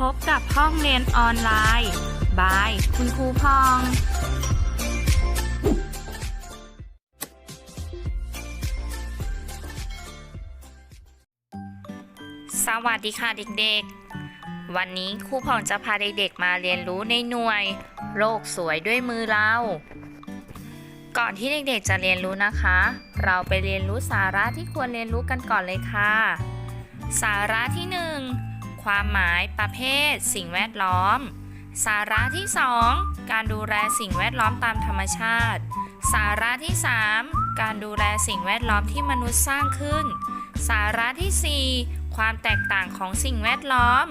พบกับห้องเรียนออนไลน์ บาย คุณครูพอง สวัสดีค่ะเด็กๆ วันนี้ครูพองจะพาเด็กๆมาเรียนรู้ในหน่วย โลกสวยด้วยมือเรา ก่อนที่เด็กๆจะเรียนรู้นะคะ เราไปเรียนรู้สาระที่ควรเรียนรู้กันก่อนเลยค่ะ สาระที่1 ความหมายประเภท สิ่งแวดล้อม สาระที่ 2 การดูแลสิ่งแวดล้อมตามธรรมชาติ สาระที่ 3 การดูแลสิ่งแวดล้อมที่มนุษย์สร้างขึ้น สาระที่ 4 ความแตกต่างของสิ่งแวดล้อม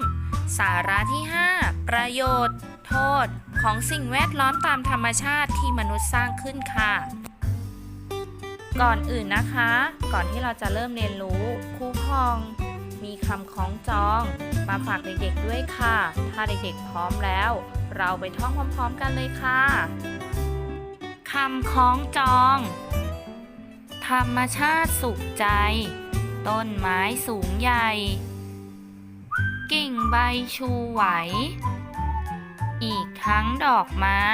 สาระที่ 5 ประโยชน์ โทษ ของสิ่งแวดล้อมตามธรรมชาติที่มนุษย์สร้างขึ้นค่ะก่อนอื่นนะคะ ก่อนที่เราจะเริ่มเรียนรู้ครูพอง มีคำคล้องจอง มาฝากเด็กๆด้วยค่ะ ถ้าเด็กๆพร้อมแล้ว เราไปท่องพร้อมๆกันเลยค่ะคำคล้องจอง ธรรมชาติสุขใจ ต้นไม้สูงใหญ่ กิ่งใบชูไหว อีกทั้งดอกไม้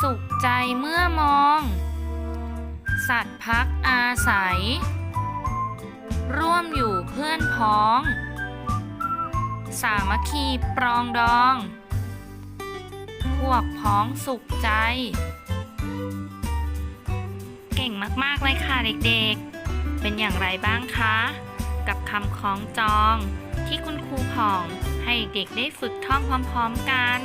สุขใจเมื่อมอง สัตว์พักอาศัย พ้อง สามัคคีปรองดอง พวกพ้องสุขใจ เก่งมาก ๆ เลยค่ะเด็กๆ เป็นอย่างไรบ้างคะ กับคำคล้องจอง ที่คุณครูผ่องให้เด็กได้ฝึกท่องพร้อม ๆ กัน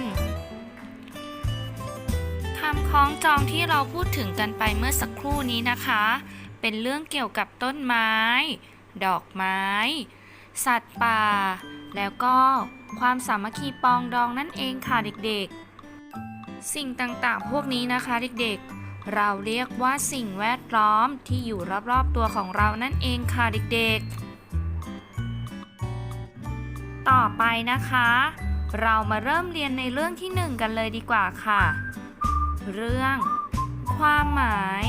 คำคล้องจองที่เราพูดถึงกันไปเมื่อสักครู่นี้นะคะ เป็นเรื่องเกี่ยวกับต้นไม้ ดอกไม้ สัตว์ป่า แล้วก็ความสามัคคีปองดองนั่นเองค่ะเด็กๆ สิ่งต่างๆ พวกนี้นะคะเด็กๆ เราเรียกว่าสิ่งแวดล้อมที่อยู่รอบๆตัวของเรานั่นเองค่ะเด็กๆ ต่อไปนะคะ เรามาเริ่มเรียนในเรื่องที่หนึ่งกันเลยดีกว่าค่ะ เรื่อง ความหมาย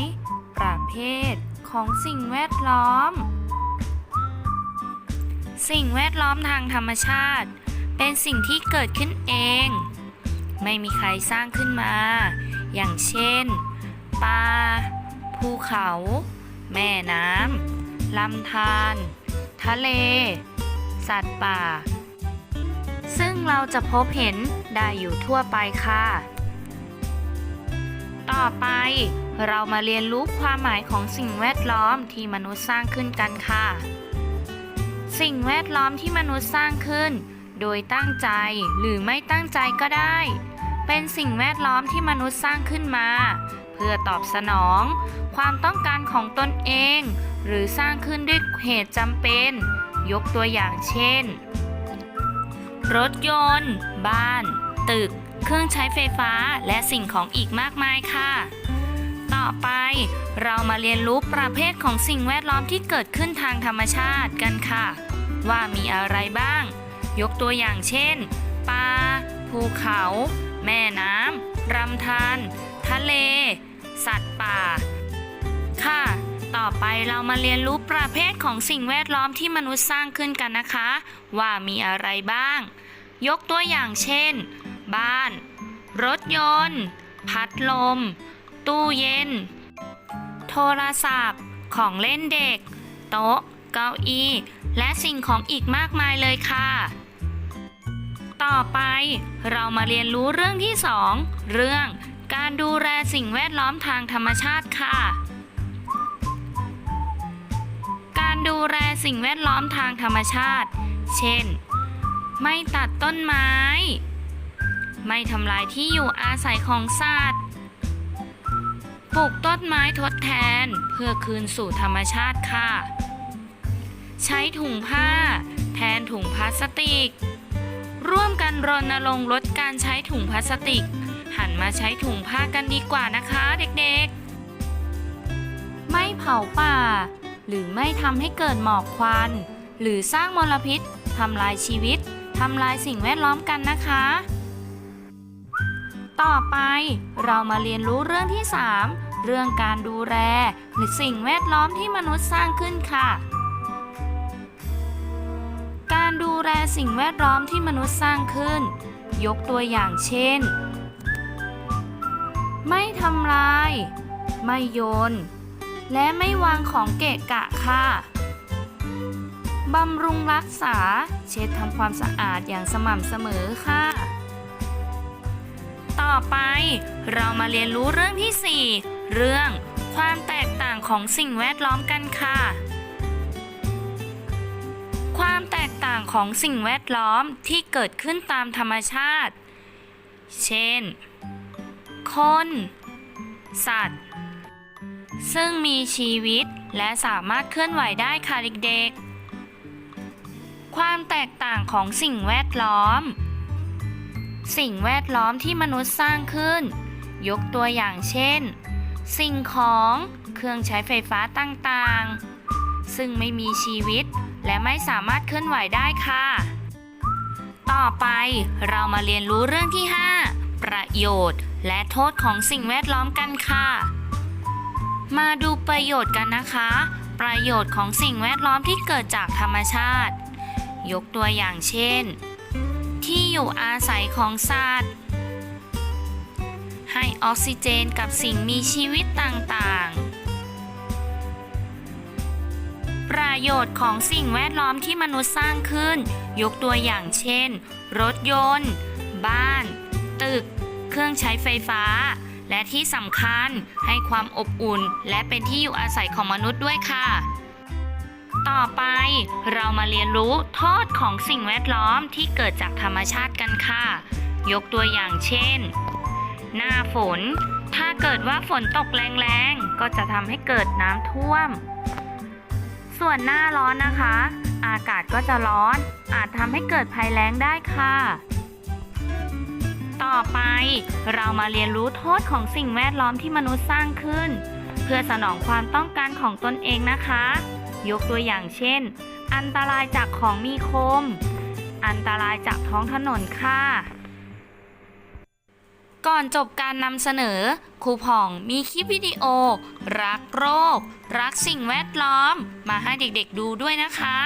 ประเภทของสิ่งแวดล้อม สิ่งแวดล้อมทางธรรมชาติ เป็นสิ่งที่เกิดขึ้นเอง ไม่มีใครสร้างขึ้นมา อย่างเช่นป่าภูเขา แม่น้ำลำธารทะเล สัตว์ป่า ซึ่งเราจะพบเห็นได้อยู่ทั่วไปค่ะ ต่อไปเรามาเรียนรู้ความหมายของสิ่งแวดล้อมที่มนุษย์สร้างขึ้นกันค่ะ สิ่งแวดล้อมที่มนุษย์สร้างขึ้น โดยตั้งใจหรือไม่ตั้งใจก็ได้ เป็นสิ่งแวดล้อมที่มนุษย์สร้างขึ้นมา เพื่อตอบสนอง ความต้องการของตนเอง หรือสร้างขึ้นด้วยเหตุจำเป็น ยกตัวอย่างเช่น รถยนต์ บ้าน ตึก เครื่องใช้ไฟฟ้าและสิ่งของอีกมากมายค่ะ ต่อไป เรามาเรียนรู้ประเภทของสิ่งแวดล้อมที่เกิดขึ้นทางธรรมชาติกันค่ะ ว่ามีอะไรบ้าง ยกตัวอย่างเช่นป่าภูเขา แม่น้ำลำธารทะเล สัตว์ป่า ค่ะ ต่อไปเรามาเรียนรู้ประเภทของสิ่งแวดล้อมที่มนุษย์สร้างขึ้นกันนะคะ ว่ามีอะไรบ้าง ยกตัวอย่างเช่น บ้าน รถยนต์ พัดลม ตู้เย็น โทรศัพท์ ของเล่นเด็ก โต๊ะ เก้าอี้ และสิ่งของอีกมากมายเลยค่ะ ต่อไปเรามาเรียนรู้เรื่องที่2เรื่องการดูแลสิ่งแวดล้อมทางธรรมชาติค่ะ การดูแลสิ่งแวดล้อมทางธรรมชาติ เช่น ไม่ตัดต้นไม้ ไม่ทำลายที่อยู่อาศัยของสัตว์ ปลูกต้นไม้ทดแทนเพื่อคืนสู่ธรรมชาติค่ะ ใช้ถุงผ้า แทนถุงพลาสติก ร่วมกันรณรงค์ลดการใช้ถุงพลาสติก หันมาใช้ถุงผ้ากันดีกว่านะคะเด็กๆ ไม่เผาป่า หรือไม่ทำให้เกิดหมอกควัน หรือสร้างมลพิษทำลายชีวิตทำลายสิ่งแวดล้อมกันนะคะ ต่อไปเรามาเรียนรู้เรื่องที่ 3 เรื่องการดูแลหรือสิ่งแวดล้อมที่มนุษย์สร้างขึ้นค่ะ การดูแลสิ่งแวดล้อมที่มนุษย์สร้างขึ้น ยกตัวอย่างเช่น ไม่ทำลาย ไม่โยน และไม่วางของเกะกะค่ะบำรุงรักษา เช็ดทำความสะอาดอย่างสม่ำเสมอค่ะ ต่อไปเรามาเรียนรู้เรื่องที่ 4 เรื่อง ความแตกต่างของสิ่งแวดล้อมกันค่ะ ความแตกต่างของสิ่งแวดล้อมที่เกิดขึ้นตามธรรมชาติ เช่น คน สัตว์ ซึ่งมีชีวิตและสามารถเคลื่อนไหวได้ค่ะเด็กๆ ความแตกต่างของสิ่งแวดล้อม สิ่งแวดล้อมที่มนุษย์สร้างขึ้น ยกตัวอย่างเช่น สิ่งของเครื่องใช้ไฟฟ้าต่างๆ ซึ่งไม่มีชีวิต และไม่สามารถเคลื่อนไหวได้ค่ะ ต่อไปเรามาเรียนรู้เรื่องที่ 5 ประโยชน์ และโทษของสิ่งแวดล้อมกันค่ะ มาดูประโยชน์กันนะคะ ประโยชน์ของสิ่งแวดล้อมที่เกิดจากธรรมชาติ ยกตัวอย่างเช่น ที่อยู่อาศัยของสัตว์ ให้ออกซิเจนกับสิ่งมีชีวิตต่างๆ ประโยชน์ของสิ่งแวดล้อมที่มนุษย์สร้างขึ้น ยกตัวอย่างเช่น รถยนต์ บ้าน ตึก เครื่องใช้ไฟฟ้า และที่สำคัญให้ความอบอุ่น และเป็นที่อยู่อาศัยของมนุษย์ด้วยค่ะ ต่อไปเรามาเรียนรู้โทษของสิ่งแวดล้อมที่เกิดจากธรรมชาติกันค่ะ ยกตัวอย่างเช่น หน้าฝน ถ้าเกิดว่าฝนตกแรงๆ ก็จะทำให้เกิดน้ำท่วม ส่วนหน้าร้อนนะคะ อากาศก็จะร้อน อาจทำให้เกิดภัยแล้งได้ค่ะ ต่อไปเรามาเรียนรู้โทษของสิ่งแวดล้อมที่มนุษย์สร้างขึ้น เพื่อสนองความต้องการของตนเองนะคะ ยกตัวอย่างเช่น อันตรายจากของมีคม อันตรายจากท้องถนนค่ะ ก่อนจบการนำเสนอครูผ่องมีคลิปวิดีโอ รักโรค รักสิ่งแวดล้อม มาให้เด็กๆดูด้วยนะคะ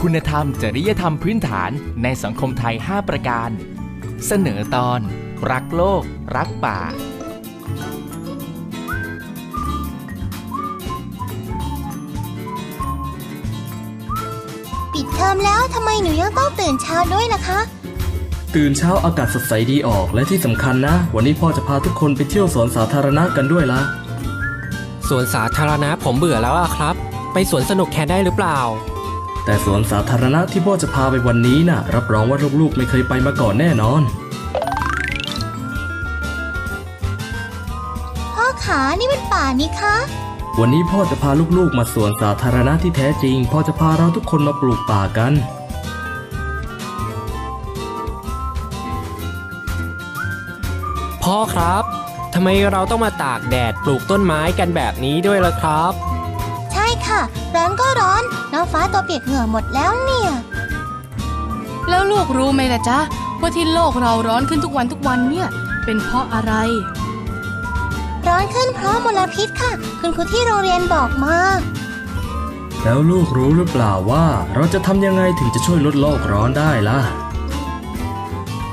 คุณธรรมจริยธรรมพื้นฐานในสังคมไทย 5 ประการ เสนอตอน รักโลก รักป่า ดเทอมแล้วทำไมหนูยังต้องตื่นเช้าด้วยล่ะคะ ตื่นเช้าอากาศสดใสดีออกและที่สำคัญนะ วันนี้พ่อจะพาทุกคนไปเที่ยวสวนสาธารณะกันด้วยละสวนสาธารณะผมเบื่อแล้วอะครับ ไปสวนสนุกแทนได้หรือเปล่า แต่สวนสาธารณะที่พ่อจะพาไปวันนี้น่ะ รับรองว่าลูกๆไม่เคยไปมาก่อนแน่นอน พ่อขานี่เป็นป่านี่คะ วันนี้พ่อจะพาลูกๆมาสวนสาธารณะที่แท้จริง พ่อจะพาเราทุกคนมาปลูกป่ากัน พ่อครับ ทำไมเราต้องมาตากแดดปลูกต้นไม้กันแบบนี้ด้วยล่ะครับ ใช่ค่ะ ร้อนก็ร้อน น้องฟ้าตัวเปียกเหงื่อหมดแล้วเนี่ย แล้วลูกรู้ไหมล่ะจ๊ะว่าที่โลกเราร้อนขึ้นทุกวันทุกวันเนี่ย เป็นเพราะอะไร ร้อนขึ้นเพราะมลพิษค่ะ คุณครูที่โรงเรียนบอกมา แล้วลูกรู้หรือเปล่าว่าเราจะทำยังไงถึงจะช่วยลดโลกร้อนได้ล่ะ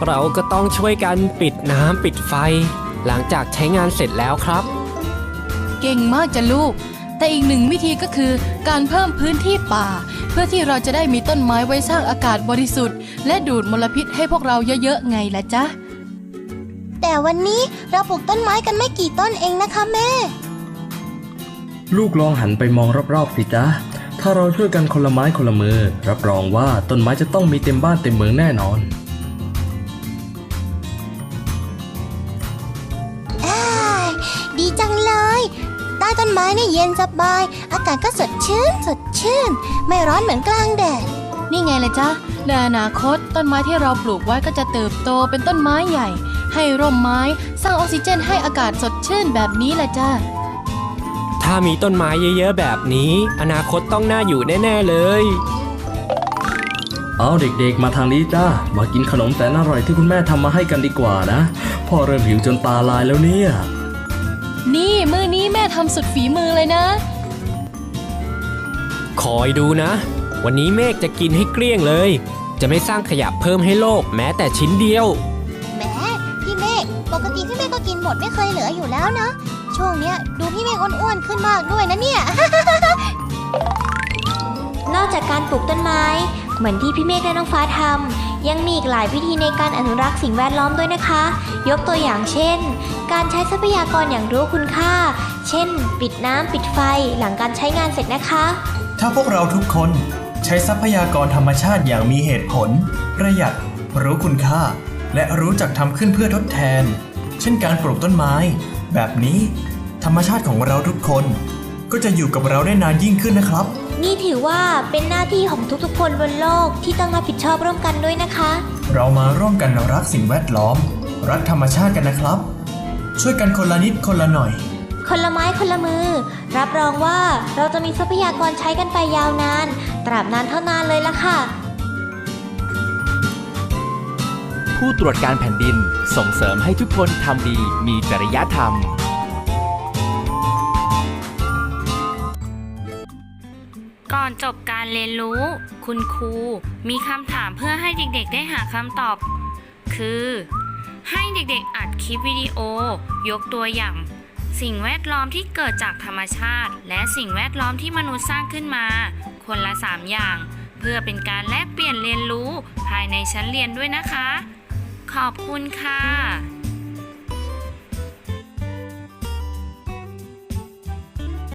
เราก็ต้องช่วยกันปิดน้ำปิดไฟ หลังจากใช้งานเสร็จแล้วครับ เก่งมากจ้ะลูก แต่อีกหนึ่งวิธีก็คือการเพิ่มพื้นที่ป่า เพื่อที่เราจะได้มีต้นไม้ไว้สร้างอากาศบริสุทธิ์ และดูดมลพิษให้พวกเราเยอะๆไงล่ะจ๊ะ แต่วันนี้เราปลูกต้นไม้กันไม่กี่ต้นเองนะคะแม่ ลูกลองหันไปมองรอบๆสิจ๊ะ ถ้าเราช่วยกันคนละไม้คนละมือ รับรองว่าต้นไม้จะต้องมีเต็มบ้านเต็มเมืองแน่นอนอ้ายดีจังเลย ใต้ต้นไม้นี่เย็นสบาย อากาศก็สดชื่น สดชื่น ไม่ร้อนเหมือนกลางแดด นี่ไงล่ะจ๊ะในอนาคตต้นไม้ที่เราปลูกไว้ก็จะเติบโตเป็นต้นไม้ใหญ่ ให้ร่มไม้ สร้างออกซิเจนให้อากาศสดชื่นแบบนี้แหละจ้ะถ้ามีต้นไม้เยอะๆแบบนี้ อนาคตต้องน่าอยู่แน่ๆเลย เอาเด็กๆ มาทางนี้จ้ามากินขนมแสนอร่อยที่คุณแม่ทำมาให้กันดีกว่านะ พ่อเริ่มหิวจนตาลายแล้วเนี่ย นี่มื้อนี้แม่ทำสุดฝีมือเลยนะ คอยดูนะ วันนี้เมฆจะกินให้เกลี้ยงเลย จะไม่สร้างขยะเพิ่มให้โลกแม้แต่ชิ้นเดียวแหมพี่เม ฆปกติพี่เมฆก็กินหมดไม่เคยเหลืออยู่แล้วนะ ช่วงเนี้ยดูพี่เมฆอ้วนๆขึ้นมากด้วยนะเนี่ย นอกจากการปลูกต้นไม้ เหมือนที่พี่เมฆและน้องฟ้าทำยังมีอีกหลายวิธีในการอนุรักษ์สิ่งแวดล้อมด้วยนะคะ ยกตัวอย่างเช่น การใช้ทรัพยากรอย่างรู้คุณค่า เช่น ปิดน้ำปิดไฟหลังการใช้งานเสร็จนะคะ ถ้าพวกเราทุกคนใช้ทรัพยากรธรรมชาติอย่างมีเหตุผล ประหยัด รู้คุณค่า และรู้จักทำขึ้นเพื่อทดแทน เช่นการปลูกต้นไม้ แบบนี้ ธรรมชาติของเราทุกคน ก็จะอยู่กับเราได้นานยิ่งขึ้นนะครับ นี่ถือว่าเป็นหน้าที่ของทุกๆ คนบนโลกที่ต้องรับผิดชอบร่วมกันด้วยนะคะ เรามาร่วมกันรักสิ่งแวดล้อม รักธรรมชาติกันนะครับ ช่วยกันคนละนิดคนละหน่อย คนละไม้คนละมือ รับรองว่าเราจะมีทรัพยากรใช้กันไปยาวนาน ตราบนานเท่านานเลยละค่ะ ผู้ตรวจการแผ่นดินส่งเสริมให้ทุกคนทำดีมีจริยธรรม ก่อนจบการเรียนรู้ คุณครูมีคำถามเพื่อให้เด็กๆ ได้หาคำตอบ คือ ให้เด็กๆ อัดคลิปวิดีโอ ยกตัวอย่าง สิ่งแวดล้อมที่เกิดจากธรรมชาติ และสิ่งแวดล้อมที่มนุษย์สร้างขึ้นมา คนละ 3 อย่าง เพื่อเป็นการแลกเปลี่ยนเรียนรู้ภายในชั้นเรียนด้วยนะคะ ขอบคุณค่ะ